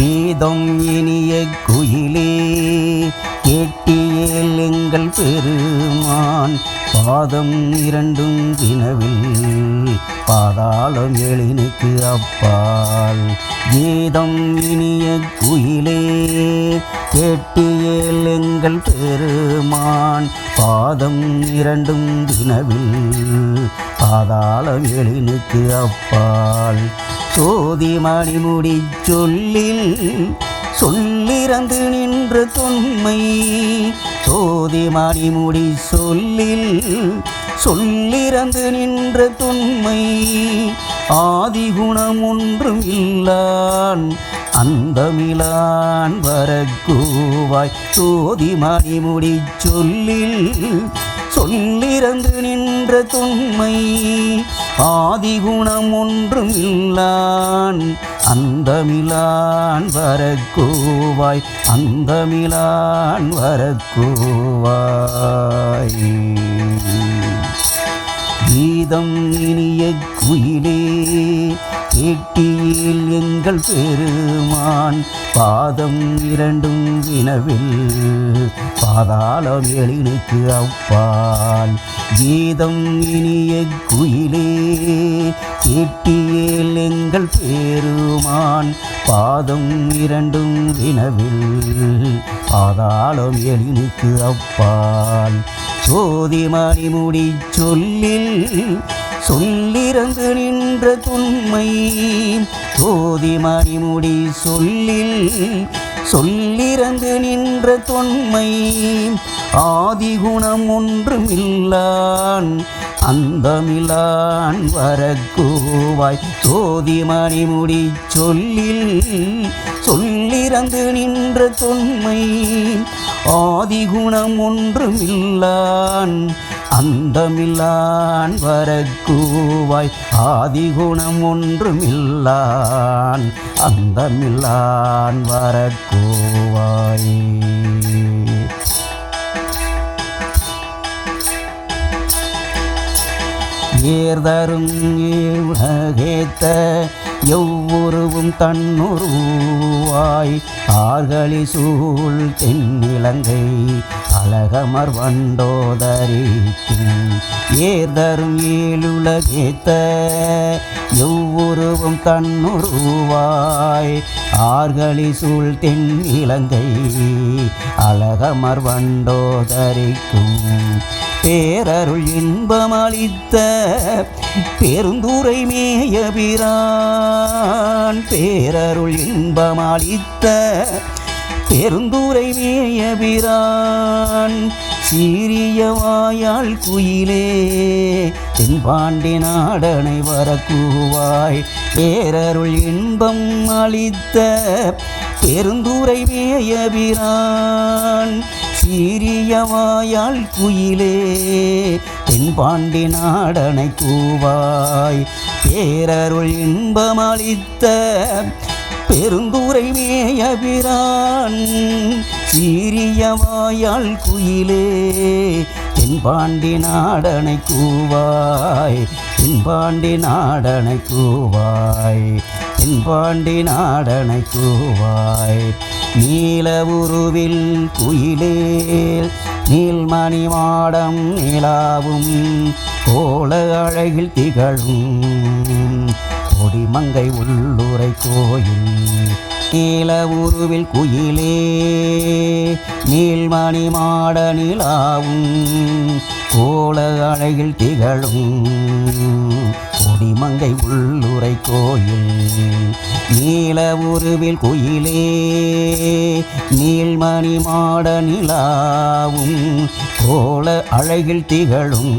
கீதம் இனிய குயிலே கேட்டியேல் எங்கள் பெருமான். பாதம் இரண்டும் வினவில் பாதாளம் எழினுக்கு அப்பால். கீதம் இனிய குயிலே கேட்டியேல் எங்கள் பெருமான். பாதம் இரண்டும் வினவில் பாதாளம் எழினுக்கு அப்பால். சோதி மணிமுடி சொல்லில் சொல்லிறந்து நின்ற தொன்மை. சோதி மணிமுடி சொல்லில் சொல்லிறந்து நின்ற தொன்மை. ஆதிகுணம் ஒன்றும் இல்லான் அந்தமிலான் வரக்கூவாய். சோதி மணிமுடி சொல்லில் சொல்லிறந்து நின்ற தொன்மை ஆதிகுணம் ஒன்றும் இல்லான் அந்தமிலான் வரக்கூவாய் அந்தமிலான் வரக்கூவாய். கீதம் இனிய குயிலே ஈட்டியில் எங்கள் பெருமான் பாதம் இரண்டும் வினவில் பாதாளம் எழினுக்கு அப்பால். கீதம் இனிய குயிலே கேட்டியேல் எங்கள் பெருமான் பாதம் இரண்டும் வினவில் பாதாளம் எழினுக்கு அப்பால். சோதி மணிமுடி சொல்லில் சொல்லிறந்து நின்ற துண்மை தோதி மணிமுடி சொல்லில் சொல்லிறந்து நின்ற தொன்மை. ஆதிகுணம் ஒன்றும் இல்லான் அந்தமிலான் வரக்கூவாய். சோதி மணிமுடி சொல்லில் சொல்லிறந்து நின்ற தொன்மை. ஆதிகுணம் ஒன்றும் இல்லான் அந்தமில்லான் வரக்கூவாய். ஆதிகுணம் ஒன்றுமில்லான் அந்தமில்லான் வரக்கூவாய். ஏர்தரும் உலகேத்த எவ்வொருவும் தன்னுருவாய். ஆர்களி சூழ் தென்னிலங்கை அழகமர் வண்டோதரிக்கும் ஏர்தரும் ஏழுலகேத்த எவ்வுருவும் தன்னுருவாய் ஆர்களி சூழ் தென் இலங்கை அழகமர் வண்டோதரிக்கும். பேரருள் இன்பமளித்த பெருந்துரை மேயபிரான். பேரருள் இன்பமளித்த பெருந்துரை மேயபிரான் சீரிய வாயால் குயிலே தென்பாண்டி நாடனை வரக்கூவாய். பேரருள் இன்பம் அளித்த பெருந்துரை மேயபிரான் சீரிய வாயாள் குயிலே தென்பாண்டி நாடனை கூவாய். பேரருள் இன்பமளித்த பெருந்துரை மேயபிரான் சீரிய வாயாள் குயிலே. தென்பாண்டி நாடனை கூவாய் தென்பாண்டி நாடனை கூவாய் தென்பாண்டி நாடனை கூவாய். நீல உருவில் குயிலே நீல்மணி மாடம் நிலாவும் கோல அழகில் திகழும். கொடிமங்கை உள்ளுரை கோயில். நீல உருவில் குயிலே நீல்மணி மாட நிலாவும் கோல அழகில் திகழும் கொடிமங்கை உள்ளுரை கோயில். நீல உருவில் குயிலே நீல்மணி மாட நிலாவும் கோல அழகில் திகழும்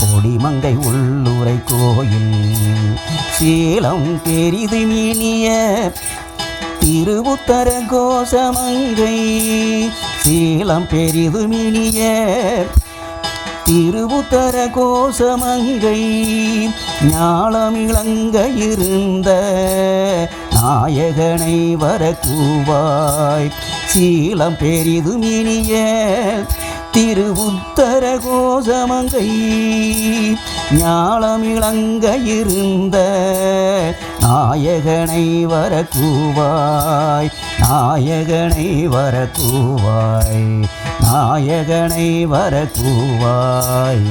கொடிமங்கை உள்ளுரை கோயில். சேலம் பெரிது மீனிய திருவுத்தர கோஷமங்கை சீலம் பெரிது மினிய திருவுத்தர கோஷமங்கை ஞாலமிளங்க இருந்த நாயகனை வரக்கூவாய். சீலம் பெரிது மினிய திருவுத்தர கோசமங்கை ஞாலமிளங்க இருந்த நாயகனை வரக்கூவாய் நாயகனை வரக்கூவாய் நாயகனை வரக்கூவாய்.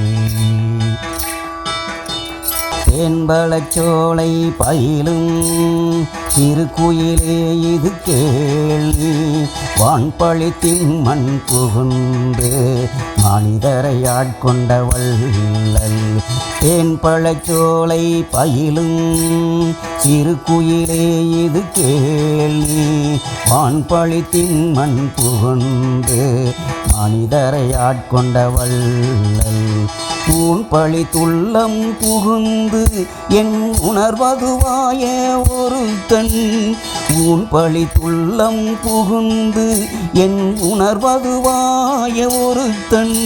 தேன்பழச்சோலை பயிலும் திருக்குயிலே இது கேள்வி. வான்பழித்தின் மண் புகுந்து மனிதரை ஆட்கொண்ட வள்ளல். தேன்பழச்சோலை பயிலும் திருக்குயிலே இது கேள்வி. வான்பழித்தின் மண் புகுந்து மனிதரை ஆட்கொண்ட வள்ளல். பூன் பழி துள்ளம் புகுந்து என் உணர்வதுவாய ஒருத்தன். ஊன் பழி துள்ளம் புகுந்து என் உணர்வதுவாய ஒருத்தன்.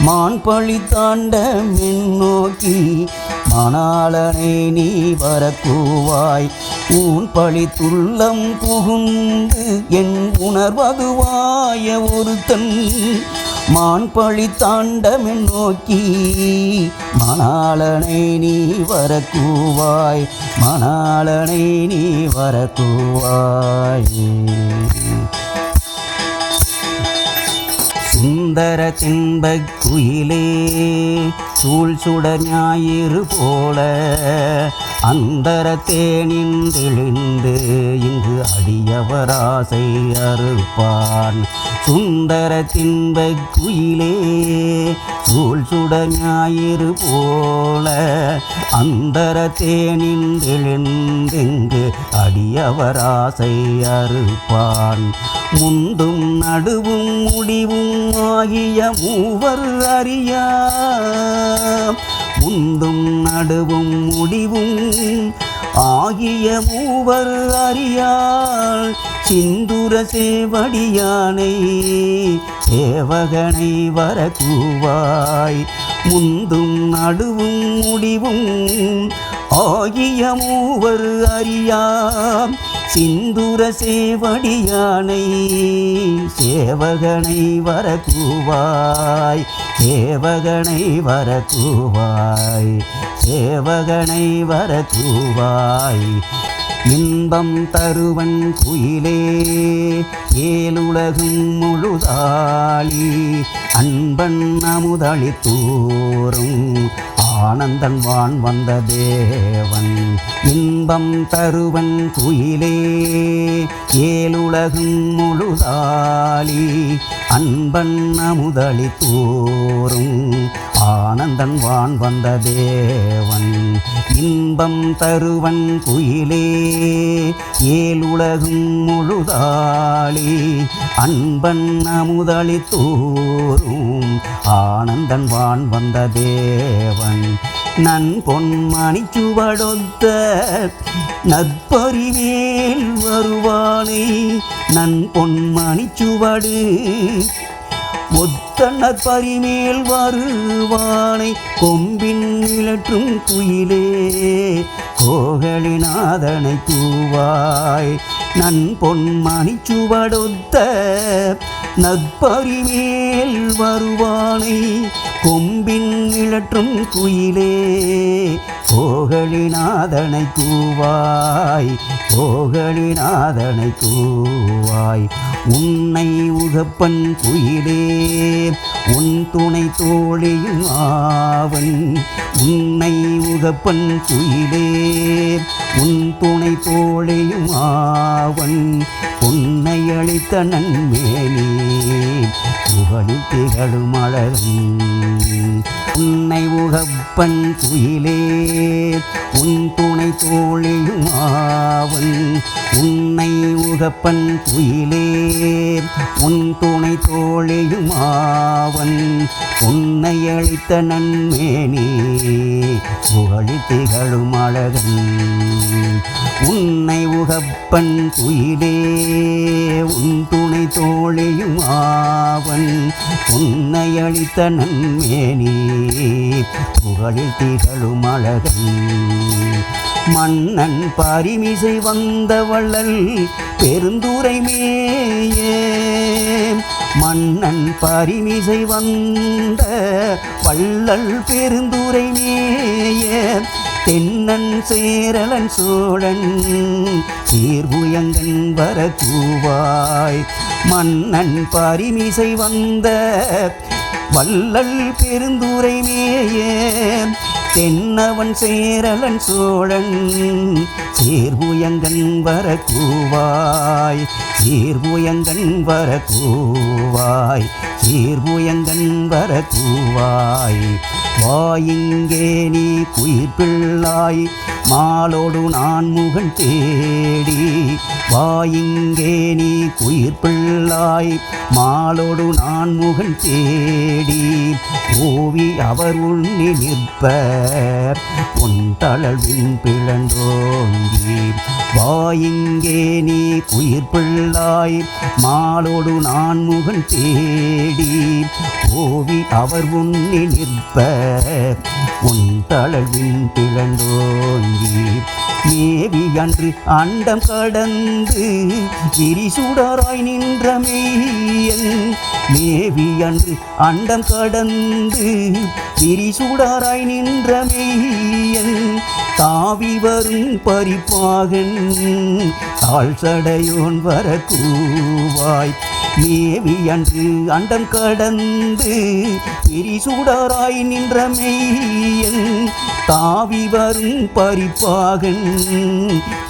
மான் பழி தாண்ட மின்னோக்கி மணாளனை நீ வரக்கூவாய். ஊன் பழி துள்ளம் புகுந்து என் உணர்வதுவாய ஒருத்தன். மான் பழி தாண்டமின் நோக்கி மணாளனை நீ வரக்கூவாய் மணாளனை நீ வரக்கூவாய். சுந்தர தின்பக் குயிலே சூழ் சுட ஞாயிறு போல அந்தர தேனின்றெழுந்து இங்கு அடியவராசை அறுப்பான். சுந்தர தின்பக் குயிலே சூழ் சுட ஞாயிறு போல அந்தர தேனின்றெழுந்திங்கு அடியவராசை அறுப்பான். முண்டும் நடுவும் முடிவும் ஆகிய மூவர் அறியா முண்டும் நடுவும் முடிவும் ஆகிய மூவர் அறியாள். சிந்துர சேவடியானை சேவகனை வரக்கூவாய். முந்தும் நடுவும் முடிவும் ஆகிய மூவர் அறியாம். சிந்துர சேவடியானை சேவகனை வரக்கூவாய் சேவகனை வரக்கூவாய் சேவகனை வரக்கூவாய். இன்பம் தருவன் குயிலே ஏலுலகும் முழுதாளி அன்பன் அமுதளி தூரும் ஆனந்தன் வான் வந்த தேவன். இன்பம் தருவன் குயிலே ஏழுலகும் முழுதாளி அன்பன் அமுதளி தோறும் ஆனந்தன் வான் வந்த தேவன் இன்பம் தருவன் குயிலே ஏழுலகும் முழுதாளி அன்பன் அமுதளி தூரும் ஆனந்தன் வான் வந்த தேவன் நன் பொன்மணி சுவடொத்த நற்பறிவேல் வருவானை நன் பொன்மணி சுவடு ஒத்தனர் பரிமேல் வருவானை கொம்பின் நிலற்றும் குயிலே கோகலிநாதனை பூவாய் நன் பொன்மணி சுவடொத்த நற்பரிமேல் வருவானை கொம்பின் இழற்றும் குயிலே. கோகலிநாதனை கூவாய் கோகலிநாதனை கூவாய் உன்னை உகப்பன் குயிலே உன் துணை தோழியும் ஆவன். உன்னை உகப்பன் குயிலே உன் துணை தோழியும் ஆவன். உன்னை அளித்த நன்மேனி புகழி திகழும் அழகன். உன்னை உகப்பன் குயிலே உன் துணை தோழியும் ஆவன். உன்னை உகப்பன் குயிலே உன் துணை தோழியும் ஆவன். உன்னை அளித்த நன்மேனே புகழி திகழும் அழகன். உன்னை உகப்பன் துயிலே உன் துணை தோழியும் ஆவன். உன்னை அளித்த நன்மேனி புகழில் திகழும் அழகன். மன்னன் பரிமிசை வந்த வள்ளல் பெருந்துரை மேயே. மன்னன் பரிமிசை வந்த வள்ளல் பெருந்துரை மேய. தென்னன் சேரலன் சோழன் சீர்புயங்கன் வர கூவாய் மன்னன் பரிமிசை வந்த வள்ளல் பெருந்துரை மேயே தென்னவன் சேரலன் சோழன் சீர்புயங்கன் வர கூவாய் சீர்புயங்கன் வர கூவாய் சீர்புயங்கன் வர கூவாய் வாயிங்கே நீ குயிர் பிள்ளாய் மாலோடு நான் முகன் தேடி. வாயிங்கே நீ குயிர் பிள்ளாய் மாலோடு நான் முகன் தேடி. ஓவி அவர் உண்ணி நிற்ப உன் தளவின் பிளந்தோங்கி வாயிங்கே நீ குயிர் பிள்ளாய். மாலோடு நான் முகன் தேடி ஓவி அவர் உண்ணி நிற்ப உன் தளவின் பிளந்தோங்கி ஏவி அன்று அண்டம் கடந்து விரிசுடராய் நின்ற மெய்யன். மேவி அன்று அண்டம் கடந்து விரிசுடராய் நின்ற மெய்யன். தாவி வரும் பறிப்பாகன் தாழ் சடையோன் வர கூவாய் மேவி அன்று அண்டம் கடந்து விரிசுடராய் நின்ற மெய்யன். தாவி வரும் பறிப்பாகன்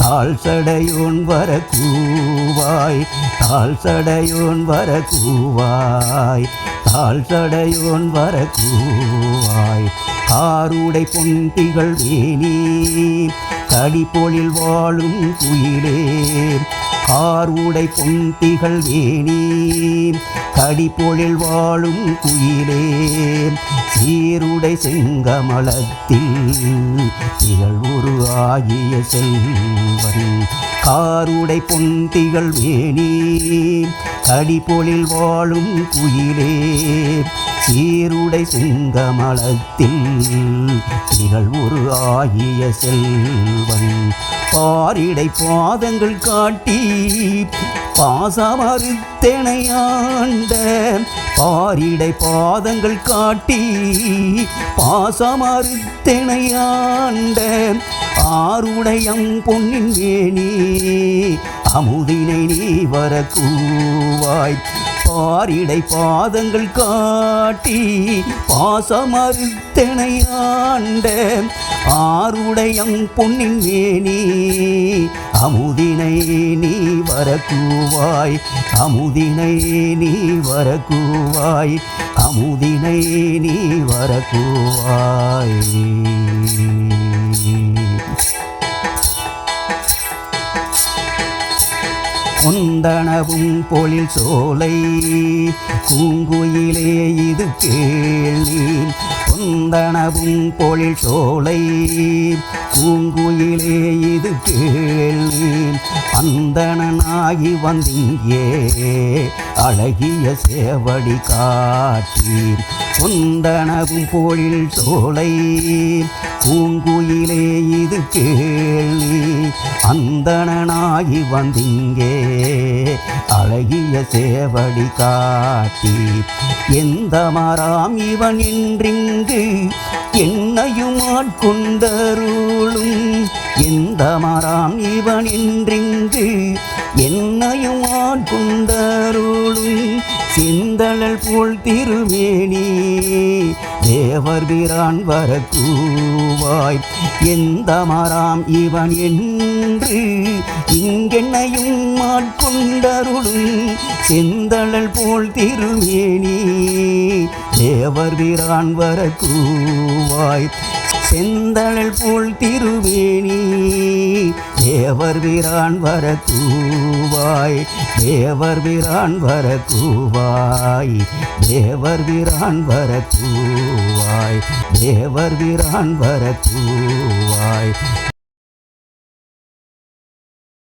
தாழ் சடையோன் வர கூவாய் தாழ் சடையோன் வர கூவாய் தாழ் சடையோன் வர கூவாய் காருடை பொன்திகள் வேணி கடிப்பொழில் வாழும் குயிலே காருடை பொந்திகள் வேணி. கடிப்பொழில் வாழும் குயிலே. சீருடை செங்கமலத்தில் திகழ் ஒரு ஆகிய செல்வன். காருடை பொந்திகள் வேணி. கடிப்பொழில் வாழும் குயிலே. சீருடை செங்கமலத்தில் திகழ் ஒரு ஆகிய செல்வன். பாரிடை பாதங்கள் காட்டி பாசமறுத்தெனையாண்ட பாரிடை பாதங்கள் காட்டி பாசமறுத்தெனையாண்ட ஆருடையம் பொன்னின் வேணி அமுதினை நீ வரக்கூவாய். பாரிடை பாதங்கள் காட்டி பாசமறுத்தெனையாண்ட ஆருடையம் பொன்னின் மேனி. அமுதினை நீ வரக்கூவாய் அமுதினை நீ வரக்கூவாய் அமுதினை நீ வரக்கூவாய். கொந்தனவும் பொழில் சோலை. பூங்குயிலே இது கேள்வி. கொந்தனவும் பொழில் சோலை. பூங்குயிலே இது கேள்வி அந்தனாகி வந்திங்கே அழகிய சேவடி காட்டி கொந்தனவும் பொழில் சோலை. பூங்குயிலே இது கேள்வி அந்தனாகி வந்திங்கே அழகிய சேவடி காட்டி எந்த மராம் இவன் என்றிங்கு என்னையுமாட்கொண்டருளும் எந்த மராம் இவன் என்றிங்கு என்னையும் ஆட்கொண்டருளும். சிந்தழல் போல் திருமேனி தேவர் பிரான் வரக்கூ வரக்கூவாய் எந்த மாறாம் இவன் என்று இங்கென்னையும் ஆட்கொண்டருளும். செந்தழல் போல் திருமேனி தேவர் வீரான் வரக்கூவாய் செந்தழல் போல் திருவேணி தேவர் வீரான் வர கூவாய் தேவர் வீரான் வர கூவாய் தேவர் வீரான் வர கூவாய் தேவர் வீரான் வர கூவாய்